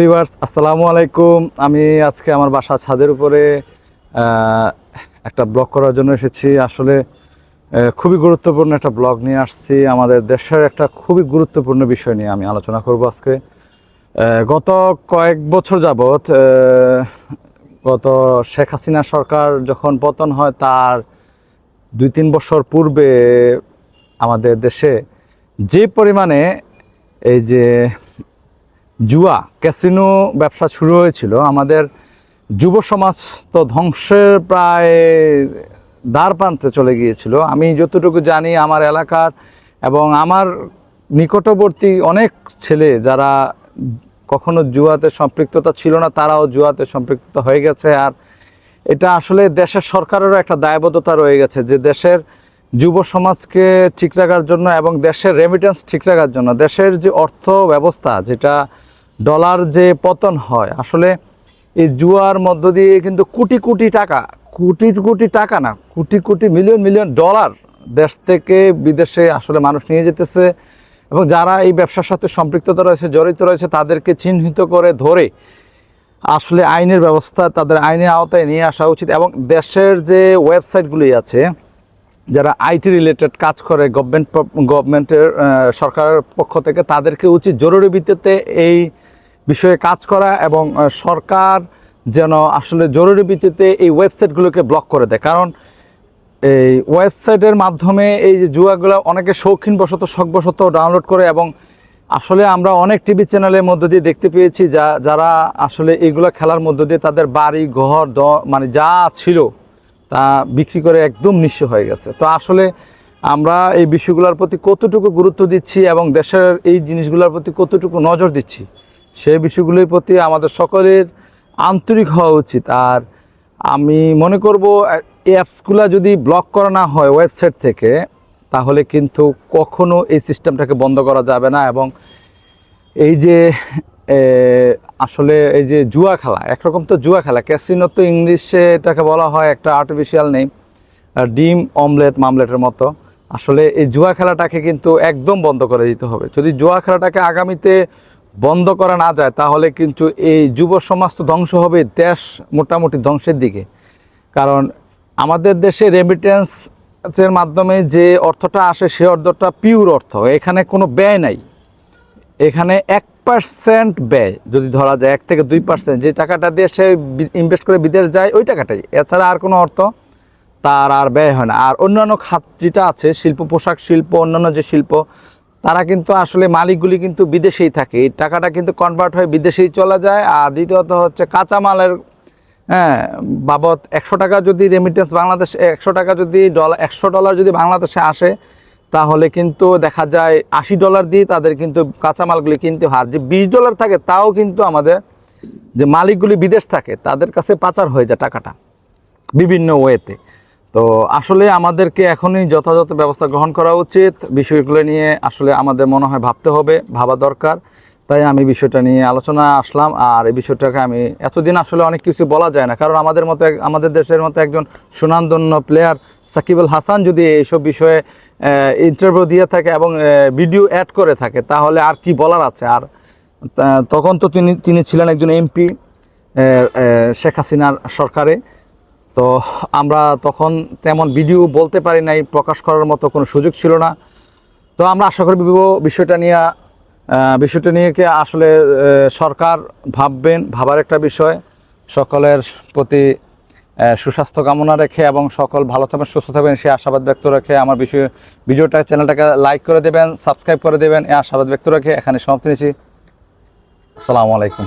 Viewers, আসসালামু আলাইকুম। আমি আজকে আমার বাসা ছাদের উপরে একটা ব্লগ করার জন্য এসেছি। আসলে খুবই গুরুত্বপূর্ণ একটা ব্লগ নিয়ে আসছি। আমাদের দেশের একটা খুবই গুরুত্বপূর্ণ বিষয় নিয়ে আমি আলোচনা করব আজকে। গত কয়েক বছর যাবৎ গত শেখ হাসিনা সরকার যখন পতন হয়, তার দুই তিন বছর পূর্বে আমাদের দেশে যে পরিমাণে এই যে জুয়া, ক্যাসিনো ব্যবসা শুরু হয়েছিল। আমাদের যুব সমাজ তো ধ্বংসের প্রায় দ্বার প্রান্তে চলে গিয়েছিল। আমি যতটুকু জানি, আমার এলাকার এবং আমার নিকটবর্তী অনেক ছেলে যারা কখনো জুয়াতে সম্পৃক্ততা ছিল না, তারাও জুয়াতে সম্পৃক্ততা হয়ে গেছে। আর এটা আসলে দেশের সরকারেরও একটা দায়বদ্ধতা রয়ে গেছে যে দেশের যুব সমাজকে ঠিক রাখার জন্য এবং দেশের রেমিটেন্স ঠিক রাখার জন্য, দেশের যে অর্থ ব্যবস্থা, যেটা ডলার যে পতন হয়, আসলে এই জুয়ার মধ্য দিয়ে কিন্তু কোটি কোটি টাকা, কোটি কোটি টাকা না, crore crore million million dollar দেশ থেকে বিদেশে আসলে মানুষ নিয়ে যেতেছে এবং যারা এই ব্যবসার সাথে সম্পৃক্ততা রয়েছে, জড়িত রয়েছে, তাদেরকে চিহ্নিত করে ধরে আসলে আইনের ব্যবস্থা তাদের আইনের আওতায় নিয়ে আসা উচিত এবং দেশের যে ওয়েবসাইটগুলি আছে, যারা আইটি রিলেটেড কাজ করে গভর্নমেন্ট গভর্নমেন্টের সরকারের পক্ষ থেকে তাদেরকে উচিত জরুরি ভিত্তিতে এই বিষয়ে কাজ করা এবং সরকার যেন আসলে জরুরি ভিত্তিতে এই ওয়েবসাইটগুলোকে ব্লক করে দেয়। কারণ এই ওয়েবসাইটের মাধ্যমে এই যে জুয়াগুলো অনেকে শৌখিনবশত, শখবশত ডাউনলোড করে এবং আসলে আমরা অনেক টিভি চ্যানেলের মধ্য দিয়ে দেখতে পেয়েছি যা, যারা আসলে এইগুলো খেলার মধ্য দিয়ে তাদের বাড়ি, ঘর, দ মানে যা ছিল তা বিক্রি করে একদম নিঃস্ব হয়ে গেছে। তো আসলে আমরা এই বিষয়গুলোর প্রতি কতটুকু গুরুত্ব দিচ্ছি এবং দেশের এই জিনিসগুলোর প্রতি কতটুকু নজর দিচ্ছি সেই বিষয়গুলির প্রতি আমাদের সকলের আন্তরিক হওয়া উচিত। আর আমি মনে করব অ্যাপসগুলো যদি ব্লক করা না হয় ওয়েবসাইট থেকে, তাহলে কিন্তু কখনো এই সিস্টেমটাকে বন্ধ করা যাবে না এবং এই যে আসলে এই যে জুয়া খেলা, একরকম তো জুয়া খেলা, ক্যাসিনো তো ইংলিশে এটাকে বলা হয় একটা আর্টিফিশিয়াল নেই ডিম, অমলেট, মামলেটের মতো। আসলে এই জুয়া খেলাটাকে কিন্তু একদম বন্ধ করে দিতে হবে। যদি জুয়া খেলাটাকে আগামীতে বন্ধ করা না যায়, তাহলে কিন্তু এই যুব সমাজ তো ধ্বংস হবে দেশ মোটামুটি ধ্বংসের দিকে। কারণ আমাদের দেশে রেমিটেন্সের মাধ্যমে যে অর্থটা আসে, সে অর্থটা পিওর অর্থ, এখানে কোনো ব্যয় নাই। এখানে এক পার্সেন্ট ব্যয়, যদি ধরা যায় এক থেকে দুই পার্সেন্ট যে টাকাটা সে ইনভেস্ট করে বিদেশ যায়, ওই টাকাটাই। এছাড়া আর কোনো অর্থ তার আর ব্যয় হয় না। আর অন্যান্য খাত যেটা আছে, শিল্প, পোশাক শিল্প, অন্যান্য যে শিল্প তারা কিন্তু আসলে মালিকগুলি কিন্তু বিদেশেই থাকে। এই টাকাটা কিন্তু কনভার্ট হয়ে বিদেশেই চলে যায়। আর দ্বিতীয়ত হচ্ছে কাঁচামালের হ্যাঁ বাবদ একশো টাকা যদি রেমিটেন্স বাংলাদেশ, একশো টাকা যদি ডলার একশো ডলার যদি বাংলাদেশে আসে, তাহলে কিন্তু দেখা যায় আশি ডলার দিয়ে তাদের কিন্তু কাঁচামালগুলি কিনতে হয়। যে বিশ ডলার থাকে তাও কিন্তু আমাদের যে মালিকগুলি বিদেশ থাকে, তাদের কাছে পাচার হয়ে যায় টাকাটা বিভিন্ন ওয়েতে তো আসলে আমাদেরকে এখনই যথাযথ ব্যবস্থা গ্রহণ করা উচিত। বিষয়গুলো নিয়ে আসলে আমাদের মনে হয় ভাবতে হবে, ভাবা দরকার। তাই আমি বিষয়টা নিয়ে আলোচনা আসলাম। আর এই বিষয়টাকে আমি এতদিন আসলে অনেক কিছু বলা যায় না। কারণ আমাদের মতো আমাদের দেশের মতো একজন সুনামধন্য প্লেয়ার সাকিবুল হাসান যদি এইসব বিষয়ে ইন্টারভিউ দিয়ে থাকে এবং ভিডিও অ্যাড করে থাকে, তাহলে আর কি বলার আছে? আর তখন তো তিনি তিনি ছিলেন একজন এমপি শেখ হাসিনার সরকারে। তো আমরা তখন তেমন ভিডিও বলতে পারি নাই, প্রকাশ করার মতো কোনো সুযোগ ছিল না। তো আমরা আশা করি বিষয়টা নিয়ে বিষয়টা নিয়ে কি আসলে সরকার ভাববেন, ভাবার একটা বিষয়। সকলের প্রতি সুস্বাস্থ্য কামনা রেখে এবং সকল ভালো থাকবেন, সুস্থ থাকবেন, সে আশাবাদ ব্যক্ত রেখে আমার বিষয়, ভিডিওটা, চ্যানেলটাকে লাইক করে দেবেন, সাবস্ক্রাইব করে দেবেন এই আশাবাদ ব্যক্ত রেখে এখানে সমাপ্তি নিচ্ছি। আসসালামু আলাইকুম।